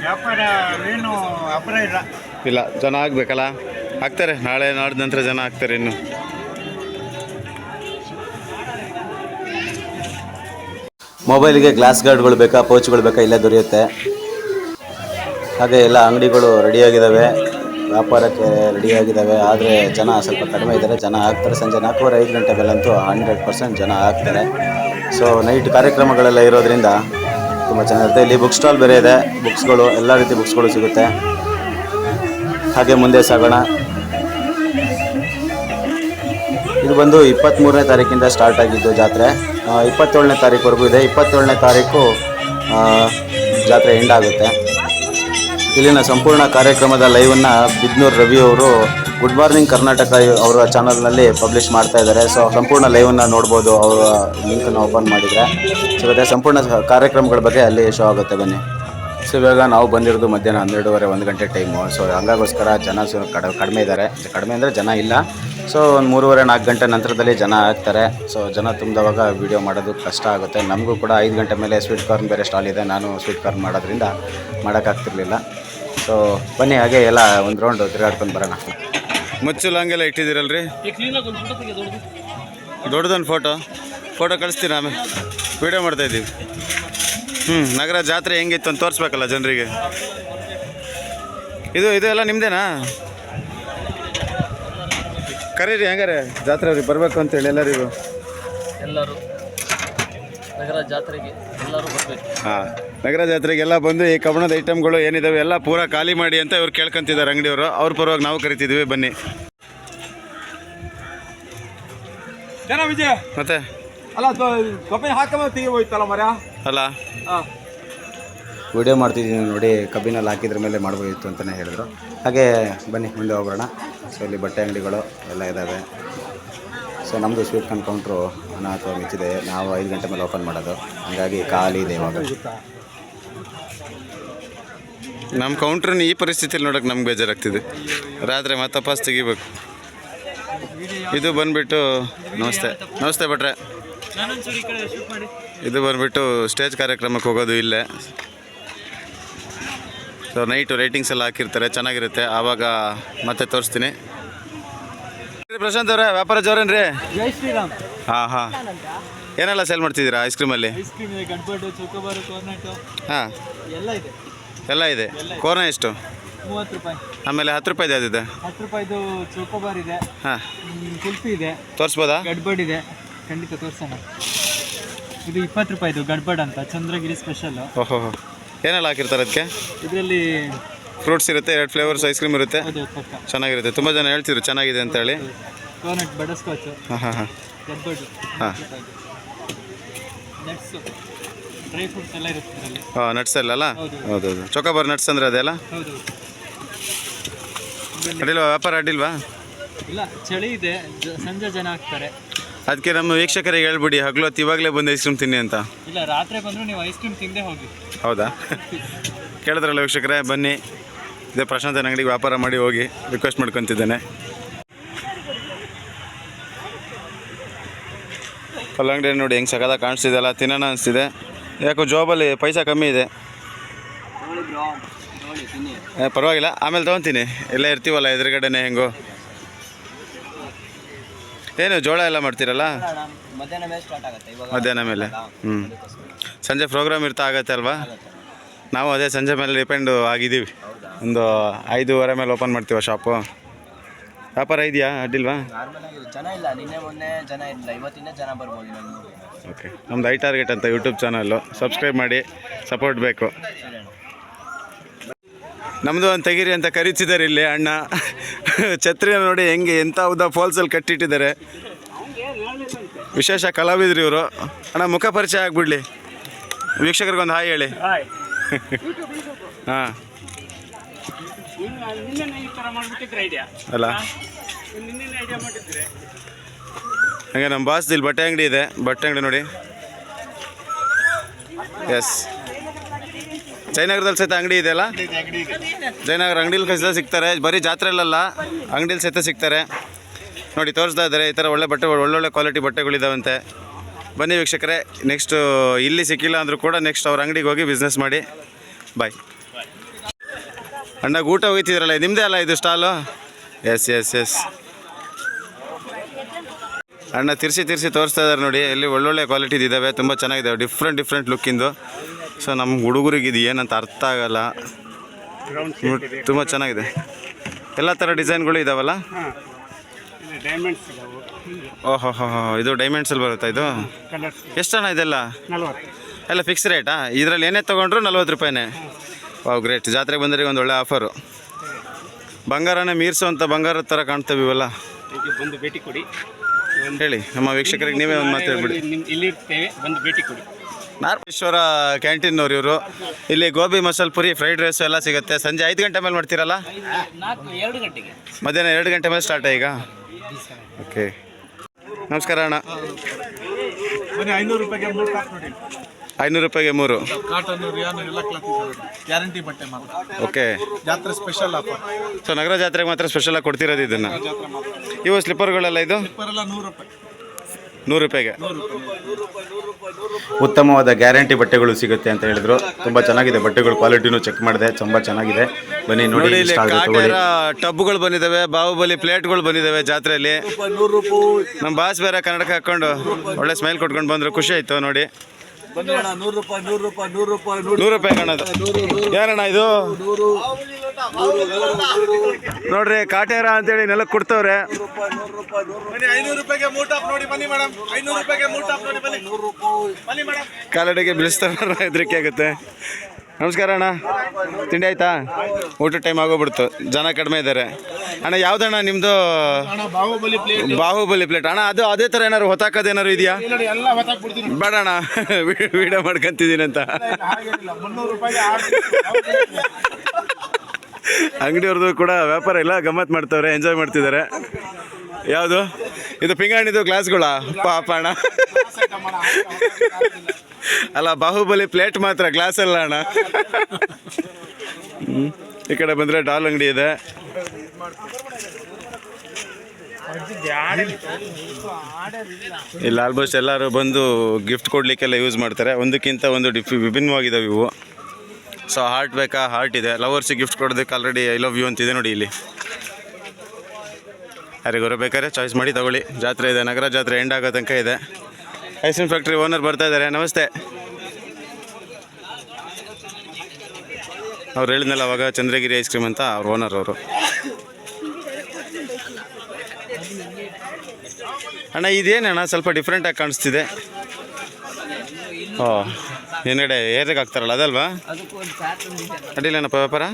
ವ್ಯಾಪಾರ ಏನು ವ್ಯಾಪಾರ ಇಲ್ಲ. ಇಲ್ಲ ಜನ ಆಗಬೇಕಲ್ಲ? ಆಗ್ತಾರೆ ನಾಳೆ ನಾಡ್ದ ನಂತರ ಜನ ಆಗ್ತಾರೆ ಇನ್ನು. ಮೊಬೈಲಿಗೆ ಗ್ಲಾಸ್ ಗಾರ್ಡ್ಗಳು ಬೇಕಾ ಪೌಚ್ಗಳು ಬೇಕಾ ಇಲ್ಲೇ ದೊರೆಯುತ್ತೆ. ಹಾಗೆ ಎಲ್ಲ ಅಂಗಡಿಗಳು ರೆಡಿಯಾಗಿದ್ದಾವೆ ವ್ಯಾಪಾರಕ್ಕೆ ರೆಡಿಯಾಗಿದ್ದಾವೆ ಆದರೆ ಜನ ಸ್ವಲ್ಪ ಕಡಿಮೆ ಇದ್ದಾರೆ ಜನ ಆಗ್ತಾರೆ. ಸಂಜೆ ನಾಲ್ಕೂವರೆ ಐದು ಗಂಟೆ ಮೇಲಂತೂ ಹಂಡ್ರೆಡ್ ಪರ್ಸೆಂಟ್ ಜನ ಆಗ್ತಾರೆ. ಸೊ ನೈಟ್ ಕಾರ್ಯಕ್ರಮಗಳೆಲ್ಲ ಇರೋದ್ರಿಂದ ತುಂಬ ಚೆನ್ನಾಗಿರುತ್ತೆ. ಇಲ್ಲಿ ಬುಕ್ ಸ್ಟಾಲ್ ಬೇರೆ ಇದೆ. ಬುಕ್ಸ್ಗಳು ಎಲ್ಲ ರೀತಿ ಬುಕ್ಸ್ಗಳು ಸಿಗುತ್ತೆ. ಹಾಗೆ ಮುಂದೆ ಸಾಗೋಣ. ಇದು ಬಂದು ಇಪ್ಪತ್ತ್ಮೂರನೇ ತಾರೀಕಿಂದ ಸ್ಟಾರ್ಟ್ ಆಗಿದ್ದು ಜಾತ್ರೆ. ಇಪ್ಪತ್ತೇಳನೇ ತಾರೀಕುವರೆಗೂ ಇದೆ. ಇಪ್ಪತ್ತೇಳನೇ ತಾರೀಕು ಜಾತ್ರೆ ಎಂಡ್ ಆಗುತ್ತೆ. ಇಲ್ಲಿನ ಸಂಪೂರ್ಣ ಕಾರ್ಯಕ್ರಮದ ಲೈವನ್ನು ಬಿದ್ನೂರು ರವಿ ಅವರು ಗುಡ್ ಮಾರ್ನಿಂಗ್ ಕರ್ನಾಟಕ ಅವರ ಚಾನಲ್ನಲ್ಲಿ ಪಬ್ಲಿಷ್ ಮಾಡ್ತಾ ಇದ್ದಾರೆ. ಸೊ ಸಂಪೂರ್ಣ ಲೈವನ್ನು ನೋಡ್ಬೋದು. ಅವರ ಲಿಂಕನ್ನು ಓಪನ್ ಮಾಡಿದರೆ. ಸಿಗುತ್ತೆ ಸಂಪೂರ್ಣ ಕಾರ್ಯಕ್ರಮಗಳ ಬಗ್ಗೆ ಅಲ್ಲಿ ಶೋ ಆಗುತ್ತೆ ಬನ್ನಿ. ಸೊ ಇವಾಗ ನಾವು ಬಂದಿರೋದು ಮಧ್ಯಾಹ್ನ ಹನ್ನೆರಡುವರೆ, ಒಂದು ಗಂಟೆ ಟೈಮು ಸೊ ಹಂಗಾಗೋಸ್ಕರ ಜನ ಸೊ ಕಡ, ಕಡಿಮೆ ಇದ್ದಾರೆ. ಕಡಿಮೆ ಅಂದರೆ ಜನ ಇಲ್ಲ. ಸೊ ಒಂದು ಮೂರುವರೆ, ನಾಲ್ಕು ಗಂಟೆ ನಂತರದಲ್ಲಿ ಜನ ಆಗ್ತಾರೆ. ಸೊ ಜನ ತುಂಬಿದವಾಗ ವೀಡಿಯೋ ಮಾಡೋದು ಕಷ್ಟ ಆಗುತ್ತೆ. ನಮಗೂ ಕೂಡ ಐದು ಗಂಟೆ ಮೇಲೆ ಸ್ವೀಟ್ ಕಾರ್ನ್ ಬೇರೆ ಸ್ಟಾಲ್ ಇದೆ. ನಾನು ಸ್ವೀಟ್ ಕಾರ್ನ್ ಮಾಡೋದ್ರಿಂದ ಮಾಡೋಕ್ಕಾಗ್ತಿರ್ಲಿಲ್ಲ. ಸೊ ಬನ್ನಿ ಹಾಗೆ ಎಲ್ಲ ಒಂದು ರೌಂಡ್ ತಿರುಗಾಡ್ಕೊಂಡು ಬರೋಣ. ಮುಚ್ಚಲು ಹಂಗೆಲ್ಲ ಇಟ್ಟಿದ್ದೀರಲ್ರಿ? ದೊಡ್ಡದೊಂದು ಫೋಟೋ ಫೋಟೋ ಕಳಿಸ್ತೀನಿ ಆಮೇಲೆ? ವೀಡಿಯೋ ಮಾಡ್ತಾ ಇದ್ದೀವಿ. ಹ್ಞೂ ನಗರ ಜಾತ್ರೆ ಹೆಂಗಿತ್ತು ಅಂತ ತೋರಿಸ್ಬೇಕಲ್ಲ ಜನರಿಗೆ. ಇದು ಇದು ಎಲ್ಲ ನಿಮ್ಮದೇನಾ ಕರೀರಿ ಹೆಂಗಾರೆ ಜಾತ್ರೆ ಅವ್ರಿಗೆ ಬರಬೇಕು ಅಂತೇಳಿ ಎಲ್ಲರಿಗೂ. ಎಲ್ಲರೂ ನಗರ ಜಾತ್ರೆಗೆ ಎಲ್ಲರೂ ಬರಬೇಕು. ಹಾಂ. ನಗರ ಜಾತ್ರೆಗೆಲ್ಲ ಬಂದು ಈ ಕಬ್ಬಣದ ಐಟಮ್ಗಳು ಏನಿದಾವೆ ಎಲ್ಲ ಪೂರಾ ಖಾಲಿ ಮಾಡಿ ಅಂತ ಇವ್ರು ಕೇಳ್ಕೊಂತಿದ್ದಾರೆ ಅಂಗಡಿಯವರು. ಅವ್ರ ಪರವಾಗಿ ನಾವು ಕರಿತಿದ್ವಿ ಬನ್ನಿ. ಮತ್ತೆ? ಅಲ್ಲ ವಿಡಿಯೋ ಮಾಡ್ತಿದ್ದೀನಿ ನೋಡಿ ಕಬ್ಬಿನಲ್ಲಿ ಹಾಕಿದ್ರ ಮೇಲೆ ಮಾಡ್ಬೋದಿತ್ತು ಅಂತಲೇ ಹೇಳಿದ್ರು. ಹಾಗೆ ಬನ್ನಿ ಮುಂದೆ ಹೋಗೋಣ ಸೊ ಇಲ್ಲಿ ಬಟ್ಟೆ ಅಂಗಡಿಗಳು ಎಲ್ಲ ಇದ್ದಾವೆ ಸೊ ನಮ್ಮದು ಸ್ವೀಟ್ ಕನ್ ಕೌಂಟ್ರು ಅನಾಥ ಮಿಚ್ಚಿದೆ ನಾವು ಐದು ಗಂಟೆ ಮೇಲೆ ಓಪನ್ ಮಾಡೋದು. ಹಾಗಾಗಿ ಖಾಲಿ ಇದೆ ಇವಾಗ. ನಮ್ಮ ಕೌಂಟ್ರನ್ನ ಈ ಪರಿಸ್ಥಿತಿಯಲ್ಲಿ ನೋಡೋಕೆ ನಮ್ಗೆ ಬೇಜಾರಾಗ್ತಿದೆ. ರಾತ್ರಿ ಮತ್ತೆ ತಪಾಸ್ ತೆಗಿಬೇಕು. ಇದು ಬಂದುಬಿಟ್ಟು ನಮಸ್ತೆ. ನಮಸ್ತೆ ಭಟ್ರೆ. ಇದು ಬಂದುಬಿಟ್ಟು ಸ್ಟೇಜ್ ಕಾರ್ಯಕ್ರಮಕ್ಕೆ ಹೋಗೋದು ಇಲ್ಲೇ. ಸೊ ನೈಟು ರೈಟಿಂಗ್ಸ್ ಎಲ್ಲ ಹಾಕಿರ್ತಾರೆ ಚೆನ್ನಾಗಿರುತ್ತೆ. ಆವಾಗ ಮತ್ತೆ ತೋರಿಸ್ತೀನಿ. ಪ್ರಶಾಂತ್ ಅವರೇ ವ್ಯಾಪಾರ ಜೋರೇನ್ರಿ? ಜೈ ಶ್ರೀರಾಮ್. ಹಾಂ ಹಾಂ. ಏನೆಲ್ಲ ಸೇಲ್ ಮಾಡ್ತಿದ್ದೀರಾ ಐಸ್ ಕ್ರೀಮಲ್ಲಿ? ಕ್ರೀಮ್ ಕೋರ್ನೆಟು ಹಾಂ. ಎಲ್ಲ ಇದೆ. ಕೋನ ಎಷ್ಟು? ಮೂವತ್ತು ರೂಪಾಯಿ. ಆಮೇಲೆ ಹತ್ತು ರೂಪಾಯಿದು ಯಾವುದಿದೆ? ಹತ್ತು ರೂಪಾಯಿದು ಚೌಕೋಬಾರ್ ಇದೆ. ಹಾಂ. ಕುಲ್ಫಿ ಇದೆ. ತೋರಿಸ್ಬೋದಾ? ಗಡ್ಬಡ್ ಇದೆ. ಖಂಡಿತ ತೋರಿಸೋಣ. ಇದು ಇಪ್ಪತ್ತು ರೂಪಾಯಿದು ಗಡ್ಬಡ್ ಅಂತ ಚಂದ್ರಗಿರಿ ಸ್ಪೆಷಲ್ ಓಹೋ. ಏನೆಲ್ಲ ಹಾಕಿರ್ತಾರೆ ಅದಕ್ಕೆ? ಇದರಲ್ಲಿ ಫ್ರೂಟ್ಸ್ ಇರುತ್ತೆ ಎರಡು ಫ್ಲೇವರ್ಸ್ ಐಸ್ ಕ್ರೀಮ್ ಇರುತ್ತೆ. ಅದು ಪಕ್ಕ. ಚೆನ್ನಾಗಿರುತ್ತೆ. ತುಂಬ ಜನ ಹೇಳ್ತಿದ್ರು ಚೆನ್ನಾಗಿದೆ ಅಂತ ಹೇಳಿ. ಕೋನಟ್ ಹಾಂ ಹಾಂ ಹಾಂ. ಗಡ್ಬಡ್. ಹಾಂ. ನಟ್ಸು ಡ್ರೈ ಫ್ರೂಟ್ಸ್ ಎಲ್ಲ ಇರುತ್ತೆ ಇದರಲ್ಲಿ. ಹಾಂ ನಟ್ಸ್ ಅಲ್ಲ? ಹೌದು. ಹೌದೌದು ಚೊಕ್ಕಬಾರ್ ನಟ್ಸ್ ಅಂದ್ರೆ ಅದೆಲ್ಲ? ಹೌದು. ಅಡ್ಡಿಲ್ವಾ? ವ್ಯಾಪಾರ ಅಡ್ಡಿಲ್ವಾ? ಇಲ್ಲ ಚಳಿ ಇದೆ. ಜ- ಸಂಜೆ ಜನ ಹಾಕ್ತಾರೆ ಅದಕ್ಕೆ ನಮ್ಮ ವೀಕ್ಷಕರಿಗೆ ಹೇಳ್ಬಿಡಿ ಹಗ್ಲು ಹೊತ್ತು ಇವಾಗಲೇ ಬಂದು ಐಸ್ ಕ್ರೀಮ್ ತಿನ್ನಿ ಅಂತ. ಇಲ್ಲ ರಾತ್ರಿ ಬಂದರೂ ನೀವು ಐಸ್ ಕ್ರೀಮ್ ತಿಂದೇ ಹೋಗಿ. ಹೌದಾ? ಕೇಳಿದ್ರಲ್ಲ ವೀಕ್ಷಕರೇ ಬನ್ನಿ. ಇದೇ ಪ್ರಶಾಂತನ ಅಂಗಡಿಗೆ ವ್ಯಾಪಾರ ಮಾಡಿ ಹೋಗಿ ರಿಕ್ವೆಸ್ಟ್ ಮಾಡ್ಕೊತಿದ್ದೇನೆ. ಕಲ್ಲಂಗಡಿ ನೋಡಿ ಹೆಂಗೆ ಸಕದ ಕಾಣಿಸ್ತಿದೆಲ್ಲ ತಿನ್ನೋಣ ಅನಿಸ್ತಿದೆ. ಯಾಕೋ ಜಾಬಲ್ಲಿ ಪೈಸಾ ಕಮ್ಮಿ ಇದೆ. ಪರವಾಗಿಲ್ಲ. ಆಮೇಲೆ ತೊಗೊತೀನಿ. ಎಲ್ಲ ಇರ್ತೀವಲ್ಲ ಎದುರುಗಡೆನೆ ಹೆಂಗೋ. ಏನು, ಜೋಳ ಎಲ್ಲ ಮಾಡ್ತೀರಲ್ಲ? ಮಧ್ಯಾಹ್ನ ಮೇಲೆ. ಹ್ಞೂ ಸಂಜೆ ಪ್ರೋಗ್ರಾಮ್ ಇರ್ತಾ ಆಗತ್ತೆ ಅಲ್ವಾ? ನಾವು ಅದೇ ಸಂಜೆ ಮೇಲೆ ಡಿಪೆಂಡು ಆಗಿದ್ದೀವಿ. ಒಂದು ಐದೂವರೆ ಮೇಲೆ ಓಪನ್ ಮಾಡ್ತೀವ ಶಾಪು ವ್ಯಾಪಾರ ಇದೆಯಾ, ಅಡ್ಡಿಲ್ವಾ? ಓಕೆ. ನಮ್ದು ಐ ಟಾರ್ಗೆಟ್ ಅಂತ ಯೂಟ್ಯೂಬ್ ಚಾನಲ್ಲು. ಸಬ್ಸ್ಕ್ರೈಬ್ ಮಾಡಿ ಸಪೋರ್ಟ್ ಬೇಕು. ನಮ್ಮದು ಒಂದು ತೆಗೀರಿ ಅಂತ ಕರೀತಿದ್ದಾರೆ ಇಲ್ಲಿ ಅಣ್ಣ. ಛತ್ರಿನ ನೋಡಿ ಹೆಂಗೆ ಎಂಥ ಉದ್ದ ಫಾಲ್ಸಲ್ಲಿ ಕಟ್ಟಿಟ್ಟಿದ್ದಾರೆ. ವಿಶೇಷ ಕಲಾವಿದ್ರು ಇವರು. ಅಣ್ಣ ಮುಖ ಪರಿಚಯ ಆಗ್ಬಿಡ್ಲಿ. ವೀಕ್ಷಕರಿಗೊಂದು ಹಾಯ್ ಹೇಳಿ. ಹಾಂ. ಅಲ್ಲ. ಹಾಗೆ ನಮ್ಮ ಬಾಸ್ದು ಇಲ್ಲಿ ಬಟ್ಟೆ ಅಂಗಡಿ ಇದೆ. ಬಟ್ಟೆ ಅಂಗಡಿ ನೋಡಿ. ಎಸ್ ಜಯನಗರದಲ್ಲಿ ಸಹಿತ ಅಂಗಡಿ ಇದೆಯಲ್ಲ? ಜಯನಗರ ಅಂಗಡಿಲಿ ಸಹಿತ ಸಿಗ್ತಾರೆ. ಬರೀ ಜಾತ್ರೆಯಲ್ಲ ಅಂಗಡಿಲಿ ಸಹಿತ ಸಿಗ್ತಾರೆ. ನೋಡಿ, ತೋರಿಸ್ತಾ ಇದ್ದಾರೆ. ಈ ಥರ ಒಳ್ಳೆ ಬಟ್ಟೆ, ಒಳ್ಳೊಳ್ಳೆ ಕ್ವಾಲಿಟಿ ಬಟ್ಟೆಗಳಿದಾವಂತೆ. ಬನ್ನಿ ವೀಕ್ಷಕರೇ ನೆಕ್ಸ್ಟು ಇಲ್ಲಿ ಸಿಕ್ಕಿಲ್ಲ ಅಂದರೂ ಕೂಡ ನೆಕ್ಸ್ಟ್ ಅವ್ರ ಅಂಗಡಿಗೆ ಹೋಗಿ ಬಿಸ್ನೆಸ್ ಮಾಡಿ. ಬಾಯ್ ಅಣ್ಣ, ಊಟ ಹೋಗ್ತಿದ್ರಲ್ಲ ನಿಮ್ಮದೇ ಅಲ್ಲ ಇದು ಸ್ಟಾಲು ಎಸ್ ಎಸ್ ಎಸ್ ಅಣ್ಣ ತಿರ್ಸಿ ತಿರ್ಸಿ ತೋರಿಸ್ತಾ ಇದ್ದಾರೆ ನೋಡಿ ಇಲ್ಲಿ ಒಳ್ಳೊಳ್ಳೆ ಕ್ವಾಲಿಟಿದು ಇದ್ದಾವೆ ತುಂಬ ಚೆನ್ನಾಗಿದ್ದಾವೆ ಡಿಫ್ರೆಂಟ್ ಡಿಫ್ರೆಂಟ್ ಲುಕ್ಕಿಂದು ಸೊ ನಮ್ಮ ಹುಡುಗರಿಗೆ ಇದು ಏನಂತ ಅರ್ಥ ಆಗಲ್ಲ. ತುಂಬ ಚೆನ್ನಾಗಿದೆ. ಎಲ್ಲ ಥರ ಡಿಸೈನ್ಗಳು ಇದ್ದಾವಲ್ಲ ಡೈಮಂಡ್ಸ್ ಓಹೋ ಹೋ ಹೋ ಇದು ಡೈಮಂಡ್ಸಲ್ಲಿ ಬರುತ್ತಾ ಇದು? ಎಷ್ಟಣ್ಣ ಇದೆಲ್ಲ? ಎಲ್ಲ ಫಿಕ್ಸ್ ರೇಟಾ ಇದರಲ್ಲಿ ಏನೇ ತೊಗೊಂಡ್ರು ನಲ್ವತ್ತು ರೂಪಾಯಿನೇ. ವಾವ್ ಗ್ರೇಟ್ ಜಾತ್ರೆಗೆ ಬಂದರೆ ಒಂದು ಒಳ್ಳೆ ಆಫರು ಬಂಗಾರನೇ ಮೀರಿಸುವಂಥ ಬಂಗಾರದ ಥರ ಕಾಣ್ತೇವೆ ಇವೆಲ್ಲ. ಬಂದು ಭೇಟಿ ಕೊಡಿ. ಹೇಳಿ ನಮ್ಮ ವೀಕ್ಷಕರಿಗೆ ನೀವೇ ಒಂದು ಮಾತು ಹೇಳ್ಬಿಡಿ. ನಿಮ್ ಇಲ್ಲಿ ಇರ್ತೇವೆ ಬಂದು ಭೇಟಿ ಕೊಡಿ. ನಾರ್ಮೇಶ್ವರ ಕ್ಯಾಂಟೀನ್ನವ್ರು ಇವರು. ಇಲ್ಲಿ ಗೋಬಿ ಮಸಾಲೆ ಪುರಿ ಫ್ರೈಡ್ ರೈಸ್ ಎಲ್ಲ ಸಿಗುತ್ತೆ. ಸಂಜೆ ಐದು ಗಂಟೆ ಮೇಲೆ ಮಾಡ್ತೀರಲ್ಲ ನಾಲ್ಕು ಎರಡು ಗಂಟೆಗೆ. ಮಧ್ಯಾಹ್ನ ಎರಡು ಗಂಟೆ ಮೇಲೆ ಸ್ಟಾರ್ಟ್ ಈಗ. ಓಕೆ ನಮಸ್ಕಾರ ಅಣ್ಣ. ಐನೂರು ರೂಪಾಯಿಗೆ ಮೂರು ಟಾಪ್ ನೋಡಿ. ಐನೂರು ರೂಪಾಯಿಗೆ ಮೂರು. ಕಾಟನ್ ರಿಯಾನ್ ಎಲ್ಲ ಕ್ಲಾತ್ ಗ್ಯಾರಂಟಿ ಬಟ್ಟೆ ಮಾತ್ರ. ಓಕೆ ಜಾತ್ರೆ ಸ್ಪೆಷಲ್ ಆಫರ್ ಸೊ ನಗರ ಜಾತ್ರೆಗೆ ಮಾತ್ರ ಸ್ಪೆಷಲ್ ಆಗಿ ಕೊಡ್ತಿರೋದು ಇದನ್ನು? ಇವು ಸ್ಲಿಪ್ಪರ್ಗಳೆಲ್ಲ ಇದು? ನೂರು ರೂಪಾಯಿ. ನೂರು ರೂಪಾಯಿಗೆ. ಉತ್ತಮವಾದ ಗ್ಯಾರಂಟಿ ಬಟ್ಟೆಗಳು ಸಿಗುತ್ತೆ ಅಂತ ಹೇಳಿದ್ರು. ತುಂಬ ಚೆನ್ನಾಗಿದೆ. ಬಟ್ಟೆಗಳು ಕ್ವಾಲಿಟಿನೂ ಚೆಕ್ ಮಾಡಿದೆ. ತುಂಬ ಚೆನ್ನಾಗಿದೆ. ಬನ್ನಿ ನೋಡಿ ಇಲ್ಲಿ ಕಾಟೇರ ಟಬ್ಗಳು ಬಂದಿದ್ದಾವೆ ಬಾಹುಬಲಿ ಪ್ಲೇಟ್ಗಳು ಬಂದಿದ್ದಾವೆ ಜಾತ್ರೆಯಲ್ಲಿ. ನಮ್ಮ ಬಾಸ್ ಬೇರೆ ಕನ್ನಡಕ್ಕೆ ಹಾಕೊಂಡು ಒಳ್ಳೆ ಸ್ಮೈಲ್ ಕೊಟ್ಕೊಂಡು ಬಂದ್ರು. ಖುಷಿ ಆಯ್ತು ನೋಡಿ. ನೂರು ರೂಪಾಯಿ ನೂರು ರೂಪಾಯಿ ನೂರು ರೂಪಾಯಿ ನೂರು ರೂಪಾಯಿ. ಕಾಣೋದು ಏನಣ್ಣ ಇದು? ನೋಡ್ರಿ ಕಾಟೇರ ಅಂತೇಳಿ ನೆಲಕ್ಕೆ ಕೊಡ್ತವ್ರೆ. ಕಾಲಡಿಗೆ ಬೆಳೆಸ್ತಾರ ಹೆದರಿಕೆ ಆಗುತ್ತೆ. ನಮಸ್ಕಾರ ಅಣ್ಣ. ತಿಂಡಿ ಆಯ್ತಾ? ಊಟ ಟೈಮ್ ಆಗೋಗ್ಬಿಡ್ತು. ಜನ ಕಡಿಮೆ ಇದ್ದಾರೆ ಅಣ್ಣ ಯಾವ್ದಣ್ಣ ನಿಮ್ಮದು ಬಾಹುಬಲಿ ಪ್ಲೇಟ್ ಬಾಹುಬಲಿ ಪ್ಲೇಟ್ ಅಣ್ಣ ಅದು ಅದೇ ಥರ ಏನಾರು ಹೊತ್ತಾಕೋದು ಏನಾರು ಇದೆಯಾ? ಬೇಡ ಅಣ್ಣ. ವಿಡಿಯೋ ಮಾಡ್ಕೊಂತಿದ್ದೀನಿ ಅಂತ. ಅಂಗಡಿಯವ್ರದ್ದು ಕೂಡ ವ್ಯಾಪಾರ ಇಲ್ಲ ಗಮ್ಮತ್ ಮಾಡ್ತವ್ರೆ ಎಂಜಾಯ್ ಮಾಡ್ತಿದ್ದಾರೆ. ಯಾವುದು? ಇದು ಪಿಂಗಾಣಿದು ಗ್ಲಾಸ್ಗಳ ಪಾಪ ಅಣ್ಣ. ಅಲ್ಲ, ಬಾಹುಬಲಿ ಪ್ಲೇಟ್ ಮಾತ್ರ ಗ್ಲಾಸ್ ಅಲ್ಲ ಅಣ್ಣ. ಈ ಕಡೆ ಬಂದರೆ ಡಾಲ್ ಅಂಗಡಿ ಇದೆ. ಇಲ್ಲಿ ಆಲ್ಮೋಸ್ಟ್ ಎಲ್ಲರೂ ಬಂದು ಗಿಫ್ಟ್ ಕೊಡ್ಲಿಕ್ಕೆಲ್ಲ ಯೂಸ್ ಮಾಡ್ತಾರೆ. ಒಂದಕ್ಕಿಂತ ಒಂದು ಡಿಫ್ ವಿಭಿನ್ನವಾಗಿದ್ದಾವೆ ಇವು. ಸೊ ಹಾರ್ಟ್ ಬೇಕಾ? ಹಾರ್ಟ್ ಇದೆ. ಲವರ್ಸಿಗೆ ಗಿಫ್ಟ್ ಕೊಡೋದಕ್ಕೆ ಆಲ್ರೆಡಿ ಐ ಲವ್ ಯು ಅಂತಿದೆ ನೋಡಿ ಇಲ್ಲಿ. ಯಾರಿಗೋರು ಬೇಕಾದ್ರೆ ಚಾಯ್ಸ್ ಮಾಡಿ ತಗೊಳ್ಳಿ. ಜಾತ್ರೆ ಇದೆ. ನಗರ ಜಾತ್ರೆ ಎಂಡ್ ಆಗೋ ತನಕ ಇದೆ. ಐಸ್ ಕ್ರೀಮ್ ಫ್ಯಾಕ್ಟ್ರಿ ಓನರ್ ಬರ್ತಾ ಇದ್ದಾರೆ. ನಮಸ್ತೆ. ಅವ್ರು ಹೇಳಿದ್ನಲ್ಲ, ಅವಾಗ ಚಂದ್ರಗಿರಿ ಐಸ್ ಕ್ರೀಮ್ ಅಂತ ಅವ್ರ ಓನರ್ ಅವರು. ಅಣ್ಣ ಇದೇನಣ್ಣ ಸ್ವಲ್ಪ ಡಿಫ್ರೆಂಟಾಗಿ ಕಾಣಿಸ್ತಿದೆ. ಓ ಏನಡೆ ಏರ್ಗೆ ಹಾಕ್ತಾರಲ್ಲ, ಅದಲ್ವಾ? ಅಡ್ಡಿಲ್ಲಣ್ಣಪ್ಪ ವ್ಯಾಪಾರ?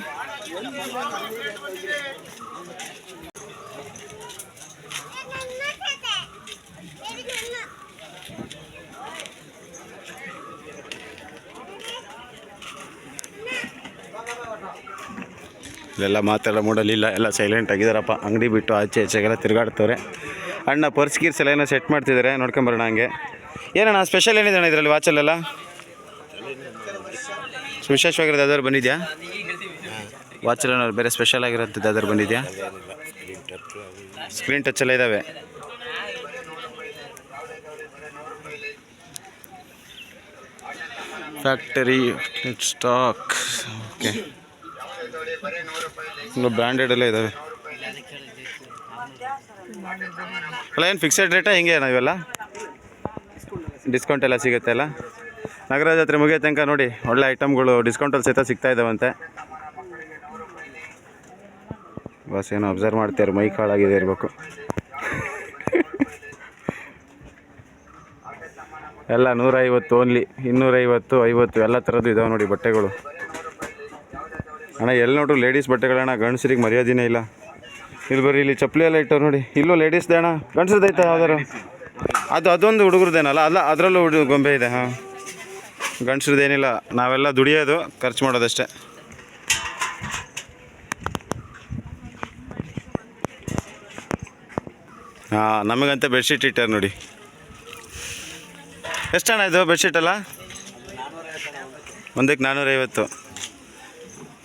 ಇಲ್ಲೆಲ್ಲ ಮಾತಾಡೋ ಮೂಡಲ್ಲಿ ಇಲ್ಲ ಎಲ್ಲ ಸೈಲೆಂಟ್ ಆಗಿದ್ದಾರಪ್ಪ ಅಂಗಡಿ ಬಿಟ್ಟು ಆಚೆ ಈಚೆಗೆಲ್ಲ ತಿರುಗಾಡ್ತವ್ರೆ. ಅಣ್ಣ ಪರ್ಸ್ ಗೀರ್ಸ್ ಎಲ್ಲ ಏನೋ ಸೆಟ್ ಮಾಡ್ತಿದ್ದಾರೆ ನೋಡ್ಕೊಂಬರೋಣ ಹಂಗೆ. ಏನಣ್ಣ ಸ್ಪೆಷಲ್ ಏನಿದೆ ಅಣ್ಣ ಇದರಲ್ಲಿ ವಾಚಲ್ಲೆಲ್ಲ ವಿಶೇಷವಾಗಿರೋದು ಯಾವ್ದಾದ್ರು ಬಂದಿದೆಯಾ? ವಾಚಲ್ಲಿ ಬೇರೆ ಸ್ಪೆಷಲ್ ಆಗಿರೋಂಥದ್ದು ಯಾವ್ದಾದ್ರು ಬಂದಿದೆಯಾ? ಸ್ಕ್ರೀನ್ ಟಚ್ ಎಲ್ಲ ಇದ್ದಾವೆ ಫ್ಯಾಕ್ಟರಿ ಸ್ಟಾಕ್ ಓಕೆ ಬ್ರ್ಯಾಂಡೆಡ್ ಎಲ್ಲ ಇದ್ದಾವೆ ಅಲ್ಲ, ಏನು ಫಿಕ್ಸೆಡ್ ರೇಟಾ ಹಿಂಗೆ ನಾವೆಲ್ಲ ಡಿಸ್ಕೌಂಟ್ ಎಲ್ಲ ಸಿಗುತ್ತೆ ಅಲ್ಲ? ನಗರ ಜಾತ್ರೆ ಮುಗಿಯೋ ತನಕ ನೋಡಿ, ಒಳ್ಳೆ ಐಟಮ್ಗಳು ಡಿಸ್ಕೌಂಟಲ್ಲಿ ಸಹಿತ ಸಿಗ್ತಾ ಇದ್ದಾವಂತೆ ಬಸ್ ಏನೋ ಅಬ್ಸರ್ವ್ ಮಾಡ್ತಾರೆ ಮೈ ಕಾಳಾಗಿದೆ ಇರಬೇಕು. ಎಲ್ಲ ನೂರೈವತ್ತು ಓನ್ಲಿ ಇನ್ನೂರೈವತ್ತು, ಐವತ್ತು, ಎಲ್ಲ ಥರದ್ದು ಇದಾವೆ ನೋಡಿ ಬಟ್ಟೆಗಳು. ಅಣ್ಣ, ಎಲ್ಲಿ ನೋಡ್ರಿ ಲೇಡೀಸ್ ಬಟ್ಟೆಗಳಣ್ಣ ಗಂಡಸರಿಗೆ ಮರ್ಯಾದಿನೇ ಇಲ್ಲ. ಇಲ್ಲಿ ಬರ್ರಿ, ಇಲ್ಲಿ ಚಪ್ಪಲಿ ಎಲ್ಲ ಇಟ್ಟವ್ರು ನೋಡಿ. ಇಲ್ಲೂ ಲೇಡೀಸ್ದೇ ಅಣ್ಣ ಗಂಡಸ್ರದೈತೆ ಯಾವ್ದಾರು ಅದು, ಅದೊಂದು ಹುಡುಗರದೇನಲ್ಲ, ಅಲ್ಲ, ಅದರಲ್ಲೂ ಹುಡುಗ ಗೊಂಬೆ ಇದೆ, ಹಾಂ. ಗಂಡಸ್ರದ್ದೇನಿಲ್ಲ ನಾವೆಲ್ಲ ದುಡಿಯೋದು, ಖರ್ಚು ಮಾಡೋದಷ್ಟೇ. ಹಾಂ, ನಮಗಂತ ಬೆಡ್ಶೀಟ್ ಇಟ್ಟಾರೆ ನೋಡಿ. ಎಷ್ಟಣ್ಣ ಇದು ಬೆಡ್ಶೀಟಲ್ಲ ಒಂದಕ್ಕೆ ನಾನ್ನೂರೈವತ್ತು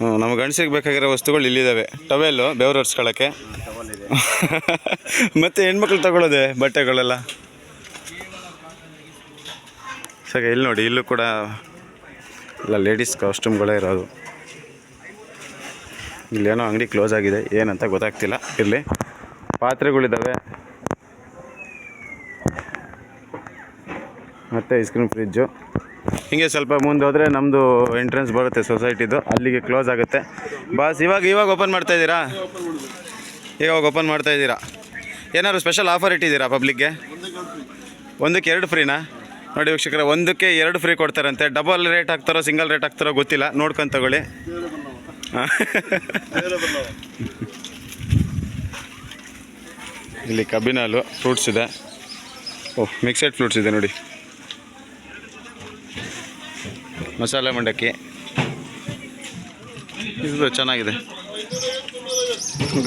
ನಮ್ಮ ಗಂಡಸಿಗೆ ಬೇಕಾಗಿರೋ ವಸ್ತುಗಳು ಇಲ್ಲಿದ್ದಾವೆ. ಟವೆಲ್ಲು ಬೆವರು ಒರೆಸ್ಕೊಳ್ಳೋಕ್ಕೆ ಮತ್ತು ಹೆಣ್ಮಕ್ಳು ತಗೊಳ್ಳೋದೆ ಬಟ್ಟೆಗಳೆಲ್ಲ? ಸರಿ, ಇಲ್ಲಿ ನೋಡಿ, ಇಲ್ಲೂ ಕೂಡ ಎಲ್ಲ ಲೇಡೀಸ್ ಕಾಸ್ಟ್ಯೂಮ್ಗಳೇ ಇರೋದು. ಇಲ್ಲೇನೋ ಅಂಗಡಿ ಕ್ಲೋಸ್ ಆಗಿದೆ, ಏನಂತ ಗೊತ್ತಾಗ್ತಿಲ್ಲ. ಇಲ್ಲಿ ಪಾತ್ರೆಗಳಿದ್ದಾವೆ. ಮತ್ತು ಐಸ್ ಕ್ರೀಮ್ ಫ್ರಿಜ್ಜು ಹಿಂಗೆ ಸ್ವಲ್ಪ ಮುಂದೆ ಹೋದರೆ ನಮ್ಮದು ಎಂಟ್ರೆನ್ಸ್ ಬರುತ್ತೆ ಸೊಸೈಟಿದು ಅಲ್ಲಿಗೆ ಕ್ಲೋಸ್ ಆಗುತ್ತೆ. ಬಾಸ್, ಇವಾಗ ಇವಾಗ ಓಪನ್ ಮಾಡ್ತಾ ಇದ್ದೀರಾ? ಇವಾಗ ಓಪನ್ ಮಾಡ್ತಾ ಇದ್ದೀರಾ? ಏನಾದ್ರು ಸ್ಪೆಷಲ್ ಆಫರ್ ಇಟ್ಟಿದ್ದೀರಾ ಪಬ್ಲಿಕ್ಗೆ ಒಂದಕ್ಕೆ ಎರಡು ಫ್ರೀನಾ ನೋಡಿ ವೀಕ್ಷಕರ, ಒಂದಕ್ಕೆ ಎರಡು ಫ್ರೀ ಕೊಡ್ತಾರಂತೆ. ಡಬಲ್ ರೇಟ್ ಹಾಕ್ತಾರೋ ಸಿಂಗಲ್ ರೇಟ್ ಹಾಕ್ತಾರೋ ಗೊತ್ತಿಲ್ಲ. ನೋಡ್ಕೊಂಡು ತಗೊಳ್ಳಿ. ಇಲ್ಲಿ ಕಬ್ಬಿನಾಲು ಫ್ರೂಟ್ಸ್ ಇದೆ. ಓಹ್ ಮಿಕ್ಸೆಡ್ ಫ್ರೂಟ್ಸ್ ಇದೆ ನೋಡಿ. ಮಸಾಲೆ ಮಂಡಕ್ಕಿ. ಇದು ಚೆನ್ನಾಗಿದೆ.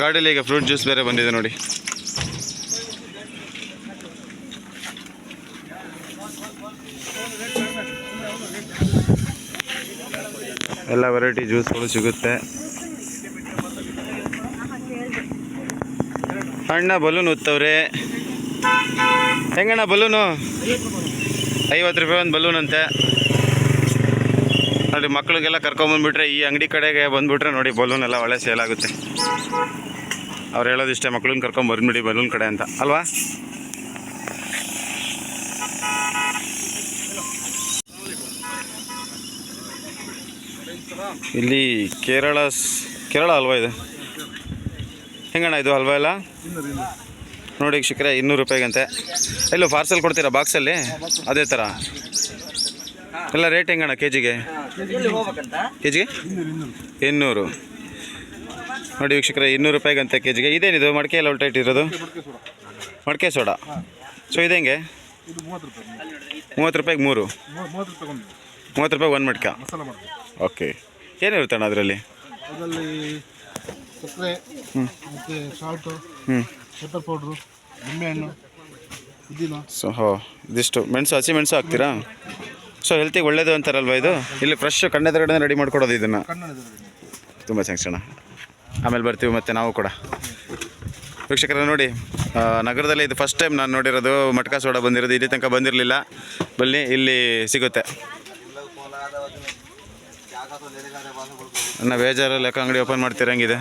ಗಾಡೀಲಿ ಈಗ ಫ್ರೂಟ್ ಜ್ಯೂಸ್ ಬೇರೆ ಬಂದಿದೆ ನೋಡಿ. ಎಲ್ಲ ವೆರೈಟಿ ಜ್ಯೂಸ್ಗಳು ಸಿಗುತ್ತೆ. ಅಣ್ಣ ಬಲೂನ್ ಉತ್ತವ್ರೆ. ಹೆಂಗಣ್ಣ ಬಲೂನು? ಐವತ್ತು ರೂಪಾಯಿ ಒಂದು ಬಲೂನ್ ಅಂತೆ ನೋಡಿ ಮಕ್ಳಿಗೆಲ್ಲ ಕರ್ಕೊಂಬಂದ್ಬಿಟ್ರೆ ಈ ಅಂಗಡಿ ಕಡೆಗೆ ಬಂದ್ಬಿಟ್ರೆ ನೋಡಿ ಬಲೂನ್ ಎಲ್ಲ ಒಳ್ಳೆ ಸೇಲ್ ಆಗುತ್ತೆ. ಅವ್ರು ಹೇಳೋದಿಷ್ಟೇ, ಮಕ್ಳನ್ನ ಕರ್ಕೊಂಡ್ ಬಂದ್ಬಿಡಿ ಬಲೂನ್ ಕಡೆ ಅಂತ. ಅಲ್ವಾ? ಇಲ್ಲಿ ಕೇರಳ ಕೇರಳ ಹಲ್ವಾ ಇದೆ. ಹೆಂಗಣ್ಣ ಇದು ಹಲ್ವಾ ಎಲ್ಲ? ನೋಡಿ ಶಿಖರ, ಇನ್ನೂರು ರೂಪಾಯಿಗಂತೆ. ಎಲ್ಲೋ ಪಾರ್ಸಲ್ ಕೊಡ್ತೀರಾ ಬಾಕ್ಸಲ್ಲಿ ಅದೇ ಥರ ಎಲ್ಲ ರೇಟ್ ಹೆಂಗಣ್ಣ ಕೆ ಜಿಗೆ ಕೆ ಜಿಗೆ ಇನ್ನೂರು. ನೋಡಿ ವೀಕ್ಷಕರ, ಇನ್ನೂರು ರೂಪಾಯಿಗಂತೆ ಕೆ ಜಿಗೆ ಇದೇನಿದು ಮಡಿಕೆ ಎಲ್ಲ ಉಲ್ಟಾ ಇರೋದು ಮಡಿಕೆ ಸೋಡಾ. ಸೊ ಇದು ಹೆಂಗೆ? ಮೂವತ್ತು ರೂಪಾಯಿಗೆ ಮೂರು. ಮೂವತ್ತು ರೂಪಾಯಿಗೆ ಒಂದು ಮಡಿಕೆ. ಓಕೆ ಏನಿರುತ್ತೆ ಅಣ್ಣ ಅದರಲ್ಲಿ? ಹ್ಞೂ ಸೊ ಹೋ, ಇದಿಷ್ಟು ಮೆಣಸು, ಹಸಿ ಮೆಣಸು ಹಾಕ್ತೀರಾ? ಸೊ ಹೆಲ್ತಿಗೆ ಒಳ್ಳೇದು ಅಂತಾರಲ್ವ ಇದು? ಇಲ್ಲಿ ಫ್ರೆಶ್ ಕಣ್ಣೆದುರುಗಡೆ ರೆಡಿ ಮಾಡ್ಕೊಡೋದು ಇದನ್ನು. ತುಂಬ ಅಣ್ಣ. ಆಮೇಲೆ ಬರ್ತೀವಿ ಮತ್ತೆ ನಾವು ಕೂಡ. ವೀಕ್ಷಕರ, ನೋಡಿ ನಗರದಲ್ಲಿ ಇದು ಫಸ್ಟ್ ಟೈಮ್ ನಾನು ನೋಡಿರೋದು, ಮಟ್ಕಾ ಸೋಡಾ ಬಂದಿರೋದು, ಇಲ್ಲಿ ತನಕ ಬಂದಿರಲಿಲ್ಲ. ಬನ್ನಿ, ಇಲ್ಲಿ ಸಿಗುತ್ತೆ. ನನ್ನ ಬೇಜಾರಲ್ಲಿ ಲೆಕ್ಕ ಅಂಗಡಿ ಓಪನ್ ಮಾಡ್ತಿರಂಗಿದೆ?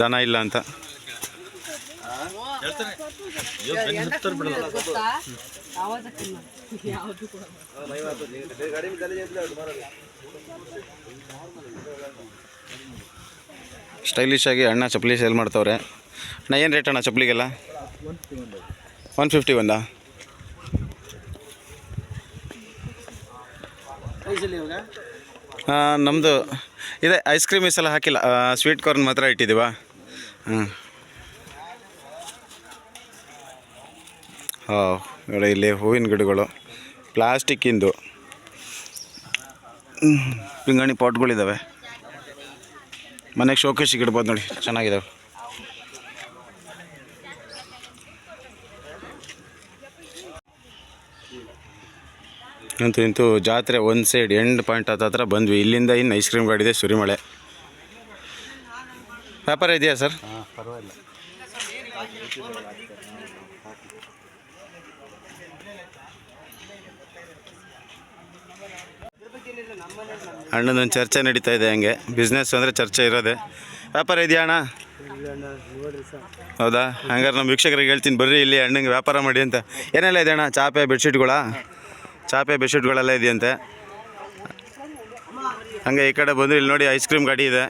ಜನ ಇಲ್ಲ ಅಂತ. ಸ್ಟೈಲಿಶ್ ಆಗಿ ಅಣ್ಣ ಚಪ್ಪಲಿ ಸೇಲ್ ಮಾಡ್ತವ್ರೆ. ಅಣ್ಣ ಏನು ರೇಟ್ ಅಣ್ಣ ಚಪ್ಪಲಿಗೆಲ್ಲ? ಒನ್ ಫಿಫ್ಟಿ ಒಂದಾ? ಹಾಂ ನಮ್ಮದು ಇದೆ ಐಸ್ ಕ್ರೀಮ್ ಈ ಸಲ ಹಾಕಿಲ್ಲ. ಸ್ವೀಟ್ ಕಾರ್ನ್ ಮಾತ್ರ ಇಟ್ಟಿದ್ದೀವಾ. ಹಾಂ ನೋಡಿ ಇಲ್ಲಿ ಹೂವಿನ ಗಿಡಗಳು ಪ್ಲಾಸ್ಟಿಕ್ಕಿಂದು ಪಿಂಗಾಣಿ ಪಾಟ್ಗಳಿದ್ದಾವೆ ಮನೆಗೆ ಶೋಕೇಶಿಗೆ ಇಡ್ಬೋದು ನೋಡಿ ಚೆನ್ನಾಗಿದ್ದಾವೆ ಅಂತೂ ಇಂತೂ ಜಾತ್ರೆ ಒಂದು ಸೈಡ್ ಎಂಡ್ ಪಾಯಿಂಟ್ ಹತ್ರ ಬಂದ್ವಿ. ಇಲ್ಲಿಂದ ಇನ್ನು ಐಸ್ ಕ್ರೀಮ್ ಗಾಡಿದೆ ಸುರಿಮಳೆ. ವ್ಯಾಪಾರ ಇದೆಯಾ ಸರ್? ಪರವಾಗಿಲ್ಲ. ಅಣ್ಣನೊಂದು ಚರ್ಚೆ ನಡೀತಾ ಇದೆ ಹಂಗೆ. ಬಿಸ್ನೆಸ್ ಅಂದರೆ ಚರ್ಚೆ ಇರೋದೆ. ವ್ಯಾಪಾರ ಇದೆಯಾ ಅಣ್ಣ? ಹೌದಾ? ಹಂಗಾರೆ ನಮ್ಮ ವೀಕ್ಷಕರಿಗೆ ಹೇಳ್ತೀನಿ, ಬರ್ರಿ ಇಲ್ಲಿ ಅಣ್ಣಂಗೆ ವ್ಯಾಪಾರ ಮಾಡಿ ಅಂತ. ಏನೆಲ್ಲ ಇದೆ ಅಣ್ಣ? ಚಾಪೆ, ಬೆಡ್ಶೀಟ್ಗಳ? ಚಾಪೆ, ಬೆಡ್ಶೀಟ್ಗಳೆಲ್ಲ ಇದೆಯಂತೆ? ಹಂಗೆ ಈ ಕಡೆ ಬಂದರೆ ಇಲ್ಲಿ ನೋಡಿ ಐಸ್ ಕ್ರೀಮ್ ಗಾಡಿ ಇದೆ.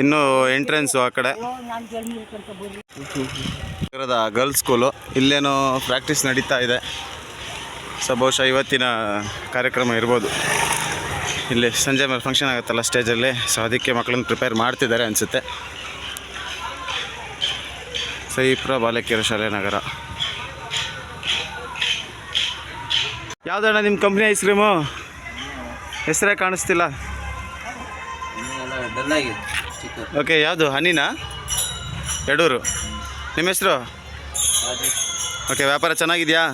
ಇನ್ನು ಎಂಟ್ರೆನ್ಸು ಆ ಕಡೆ. ಇರೋದ ಗರ್ಲ್ಸ್ ಸ್ಕೂಲು ಇಲ್ಲೇನೋ ಪ್ರಾಕ್ಟೀಸ್ ನಡೀತಾ ಇದೆ. ಸೊ ಬಹುಶಃ ಇವತ್ತಿನ ಕಾರ್ಯಕ್ರಮ ಇರ್ಬೋದು. ಇಲ್ಲಿ ಸಂಜೆ ಮೇಲೆ ಫಂಕ್ಷನ್ ಆಗುತ್ತಲ್ಲ ಸ್ಟೇಜಲ್ಲಿ ಸೊ ಅದಕ್ಕೆ ಮಕ್ಕಳನ್ನ ಪ್ರಿಪೇರ್ ಮಾಡ್ತಿದ್ದಾರೆ ಅನಿಸುತ್ತೆ. ಸೈಪುರ ಬಾಲಕಿಯರ ಶಾಲೆ ನಗರ ಯಾವುದಣ್ಣ ನಿಮ್ಮ ಕಂಪ್ನಿ ಐಸ್ ಕ್ರೀಮು ಹೆಸರೇ ಕಾಣಿಸ್ತಿಲ್ಲ. ಓಕೆ ಯಾವುದು? ಹನಿನಾ? ಎಡೂರು. ನಿಮ್ಮ ಹೆಸರು? ಓಕೆ ವ್ಯಾಪಾರ ಚೆನ್ನಾಗಿದೆಯಾ?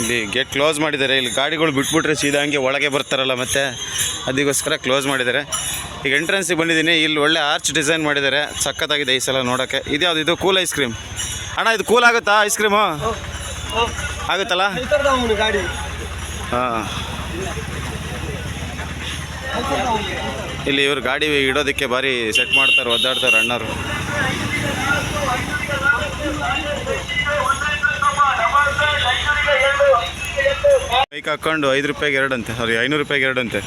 ಇಲ್ಲಿ ಗೇಟ್ ಕ್ಲೋಸ್ ಮಾಡಿದ್ದಾರೆ. ಇಲ್ಲಿ ಗಾಡಿಗಳು ಬಿಟ್ಬಿಟ್ರೆ ಸೀದಾ ಹಂಗೆ ಒಳಗೆ ಬರ್ತಾರಲ್ಲ ಮತ್ತೆ? ಅದಕ್ಕೋಸ್ಕರ ಕ್ಲೋಸ್ ಮಾಡಿದ್ದಾರೆ. ಈಗ ಎಂಟ್ರೆನ್ಸಿಗೆ ಬಂದಿದ್ದೀನಿ. ಇಲ್ಲಿ ಒಳ್ಳೆ ಆರ್ಚ್ ಡಿಸೈನ್ ಮಾಡಿದ್ದಾರೆ. ಸಖತ್ತಾಗಿದೆ ಈ ಸಲ ನೋಡೋಕ್ಕೆ ಇದ್ಯಾವುದು ಇದು ಕೂಲ್ ಐಸ್ ಕ್ರೀಮ್ ಅಣ್ಣ, ಇದು ಕೂಲ್ ಆಗುತ್ತಾ ಐಸ್ ಕ್ರೀಮು ಆಗುತ್ತಲ್ಲ? ಹಾಂ. ಇಲ್ಲಿ ಇವರು ಗಾಡಿ ಇಡೋದಕ್ಕೆ ಭಾರಿ ಸೆಟ್ ಮಾಡ್ತಾರೆ, ಒದ್ದಾಡ್ತಾರೆ ಅಣ್ಣರು ಬೈಕ್ ಹಾಕೊಂಡು ಐದು ರೂಪಾಯಿಗೆ ಎರಡಂತೆ ಸಾರಿ ಐನೂರು ರೂಪಾಯಿಗೆ ಎರಡಂತೆ.